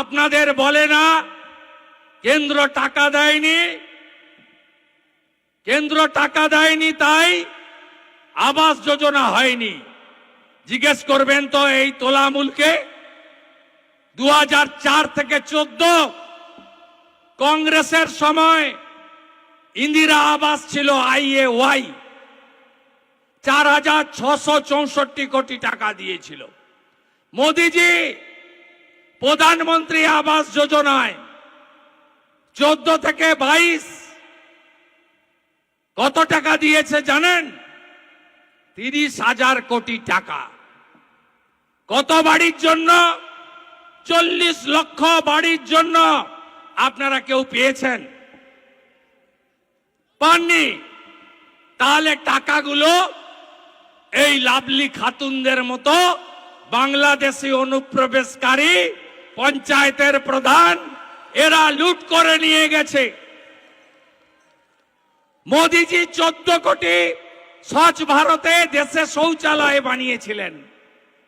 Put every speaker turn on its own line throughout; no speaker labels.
আপনাদের বলে না, কেন্দ্র টাকা দেয়নি, কেন্দ্র টাকা দেয়নি তাই আবাস যোজনা হয়নি। জিজ্ঞেস করবেন তো এই তোলামূলকে দু থেকে চোদ্দ কংগ্রেসের সময় ইন্দিরা আবাস ছিল আইএ ওয়াই, চার হাজার ছশো চৌষট্টি কোটি টাকা দিয়েছিল। মোদিজি প্রধানমন্ত্রী আবাস যোজনায় চোদ্দ থেকে বাইশ কত টাকা দিয়েছে জানেন? তিরিশ হাজার কোটি টাকা। কত বাড়ির জন্য? চল্লিশ লক্ষ বাড়ির জন্য। আপনারা কেউ পেয়েছেন? পাননি? তাহলে টাকাগুলো এই লাভলি খাতুনদের মতো বাংলাদেশি অনুপ্রবেশকারী পঞ্চায়েতের প্রধান এরা লুট করে নিয়ে গেছে। মোদিজি চোদ্দ কোটি স্বচ্ছ ভারতে দেশে শৌচালয় বানিয়েছিলেন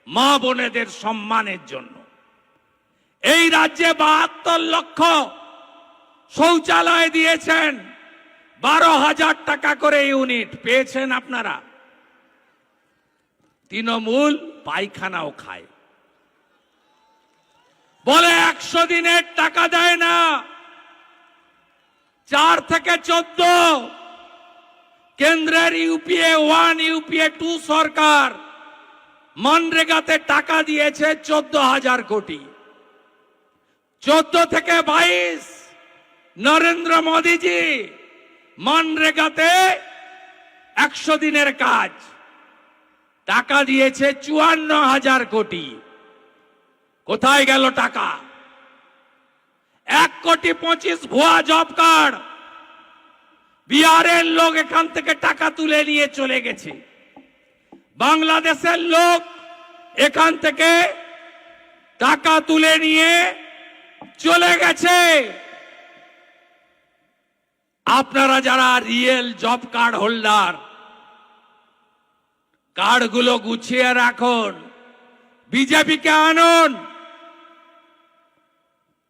মা বোনেদের সম্মানের জন্য। এই রাজ্যে বাহাত্তর লক্ষ শৌচালয় দিয়েছেন। বারো হাজার টাকা করে ইউনিট, পেয়েছেন আপনারা। তৃণমূল পায়খানাও খায়। বলে একশো দিনের টাকা দেয় না। চার থেকে চোদ্দ। কেন্দ্রের ইউপিএ ওয়ান, ইউপিএ টু সরকার মনরেগাতে টাকা দিয়েছে চোদ্দ হাজার কোটি। চোদ্দ থেকে বাইশ। নরেন্দ্র মোদীজি মনরেগাতে একশো দিনের কাজ। টাকা দিয়েছে চুয়ান্ন হাজার কোটি। কোথায় গেল টাকা? এক কোটি পঁচিশ ভুয়া জব কার্ড। বিহারের লোক এখান থেকে টাকা তুলে নিয়ে চলে গেছে। বাংলাদেশের লোক এখান থেকে টাকা তুলে নিয়ে চলে গেছে। আপনারা যারা রিয়েল জব কার্ড হোল্ডার, কার্ডগুলো গুছিয়ে রাখুন, বিজেপিকে আনুন।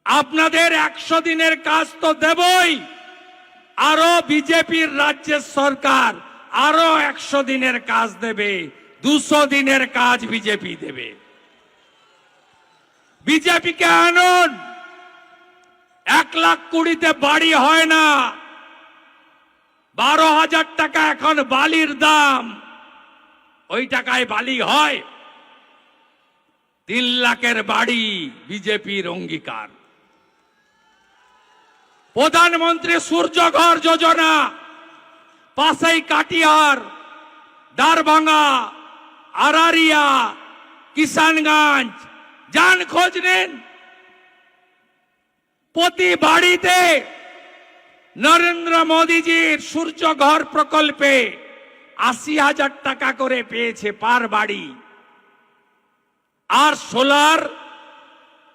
আপনাদের একশো দিনের কাজ তো দেবই। আরও বিজেপির রাজ্যের সরকার আরও একশো দিনের কাজ দেবে, দুশো দিনের কাজ বিজেপি দেবে। বিজেপিকে আনুন। এক লাখ কুড়িতে বাড়ি হয় না। বারো হাজার টাকা এখন বালির দাম। ওই টাকায় বালি হয়। তিন লাখের বাড়ি বিজেপির অঙ্গীকার। প্রধানমন্ত্রী সূর্যঘর যোজনা, পাশেই কাটিয়ার দারভাঙ্গা, আরারিয়া, কিষানগঞ্জ। যান খোঁজ নেন। প্রতি বাড়িতে নরেন্দ্র মোদীজির সূর্যঘর প্রকল্পে আশি হাজার টাকা করে পেয়েছে পার বাড়ি। আর সোলার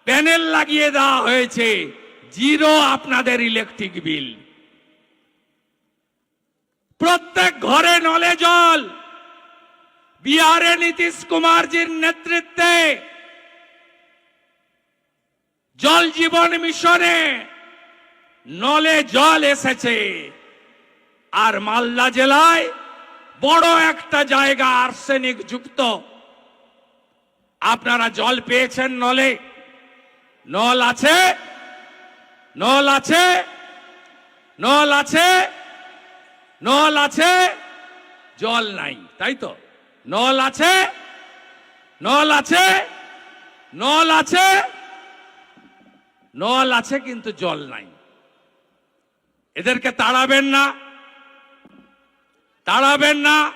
প্যানেল লাগিয়ে দেওয়া হয়েছে। জিরো আপনাদের ইলেকট্রিক বিল প্রত্যেক ঘরে নলে জল। বিহারে নীতিশ কুমারজির নেতৃত্বে জল জীবন মিশনে নলে জল এসেছে। আর মালদা জেলায় বড় একটা জায়গা আর্সেনিক যুক্ত। আপনারা জল পেয়েছেন নলে। নল আছে নল আছে? নল আছে? নল আছে? জল নাই, তাই তো? নল আছে? নল আছে? নল আছে? নল আছে কিন্তু জল নাই। এদেরকে তাড়াবেন না। তাড়াবেন না।